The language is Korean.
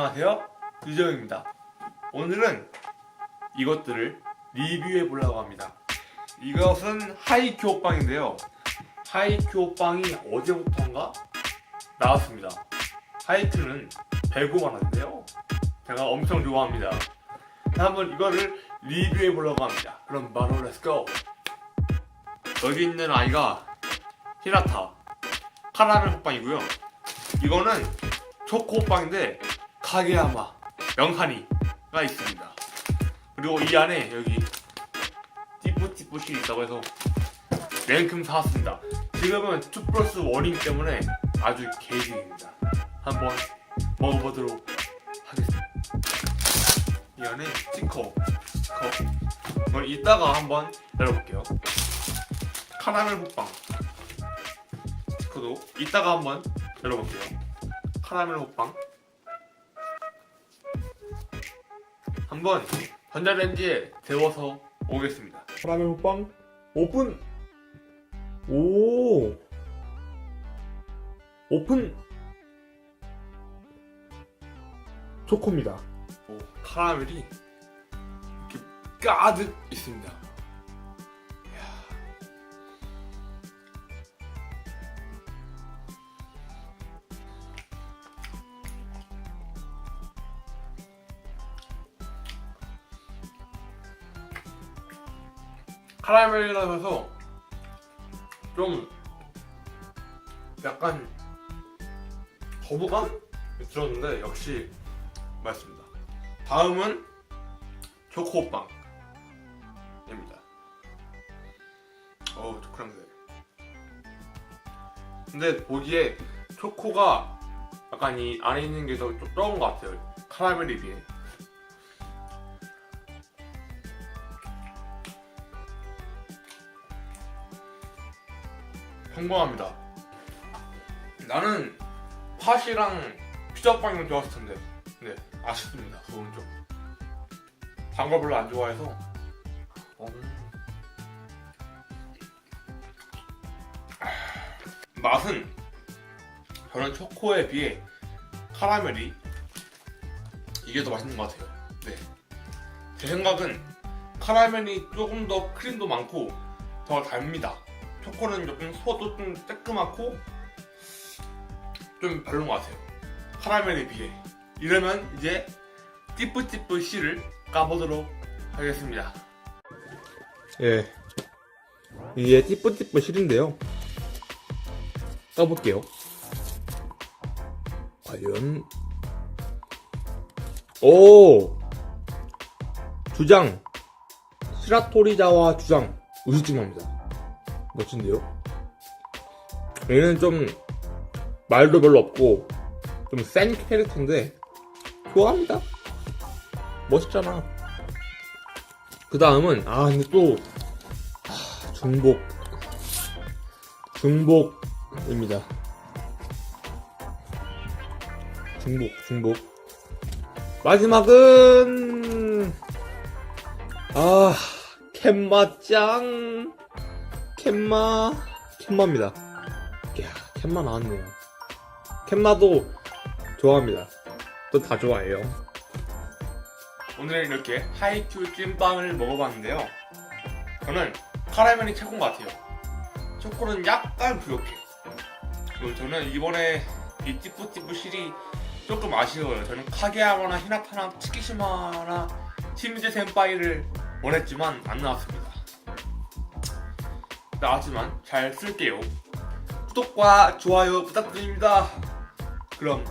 안녕하세요. 유정입니다. 오늘은 이것들을 리뷰해 보려고 합니다. 이것은 하이큐 빵인데요. 하이큐 빵이 어제부터인가 나왔습니다. 하이큐는 105만 원인데요. 제가 엄청 좋아합니다. 한번 이거를 리뷰해 보려고 합니다. 그럼 바로 렛츠고 여기 있는 아이가 히라타 카라멜 호빵이고요. 이거는 초코빵인데 카게야마 명카니가 있습니다. 그리고 이 안에 여기 띠뿌띠뿌시 있다고 해서 냉큼 사왔습니다. 지금은 2 플러스 1이기 때문에 아주 개이득입니다. 한번 먹어보도록 하겠습니다. 이 안에 스티커, 스티커. 이걸 이따가 한번 열어볼게요. 카라멜 호빵. 스티커도 이따가 한번 열어볼게요. 카라멜 호빵. 한번 전자레인지에 데워서 오겠습니다. 카라멜 호빵 오픈. 오. 오픈. 초코입니다. 오, 카라멜이 이렇게 가득 있습니다. 카라멜이라서 좀 약간 거부감 들었는데 역시 맛있습니다. 다음은 초코빵입니다. 어우 초코랑색. 근데 보기에 초코가 약간 이 안에 있는 게 더 적은 것 같아요. 카라멜에 비해. 평범합니다. 나는 팥이랑 피자빵이랑 좋았을 텐데, 네 아쉽습니다. 그건 좀. 단걸 별로 안 좋아해서. 음. 아, 맛은 저는 초코에 비해 카라멜이 이게 더 맛있는 것 같아요. 네. 제 생각은 카라멜이 조금 더 크림도 많고 더 달입니다. 초코는 조금 소도 좀 뜨끔하고 좀 별로인 것 같아요. 카라멜에 비해. 이러면 이제 띠뿌띠뿌 씨를 까보도록 하겠습니다. 예. 이게 띠뿌띠뿌 실인데요. 까볼게요. 과연. 오! 주장. 시라토리자와 주장. 우시증입니다. 멋진데요? 얘는 좀 말도 별로 없고 좀 센 캐릭터인데 좋아합니다. 멋있잖아. 그 다음은 아 근데 또 아, 중복 중복입니다. 중복 중복 마지막은 아 캔마짱 캔마 캔마입니다. 야 캔마 나왔네요. 캔마도 좋아합니다. 또 다 좋아해요. 오늘 이렇게 하이큐 찐빵을 먹어봤는데요. 저는 카라멜이 최고인 것 같아요. 초코는 약간 부족해. 그리고 저는 이번에 이 띠뿌띠뿌 실이 조금 아쉬워요. 저는 카게야마나 히나타나 치키시마나 시미즈 센파이를 원했지만 안 나왔습니다. 나왔지만 잘 쓸게요. 구독과 좋아요 부탁드립니다. 그럼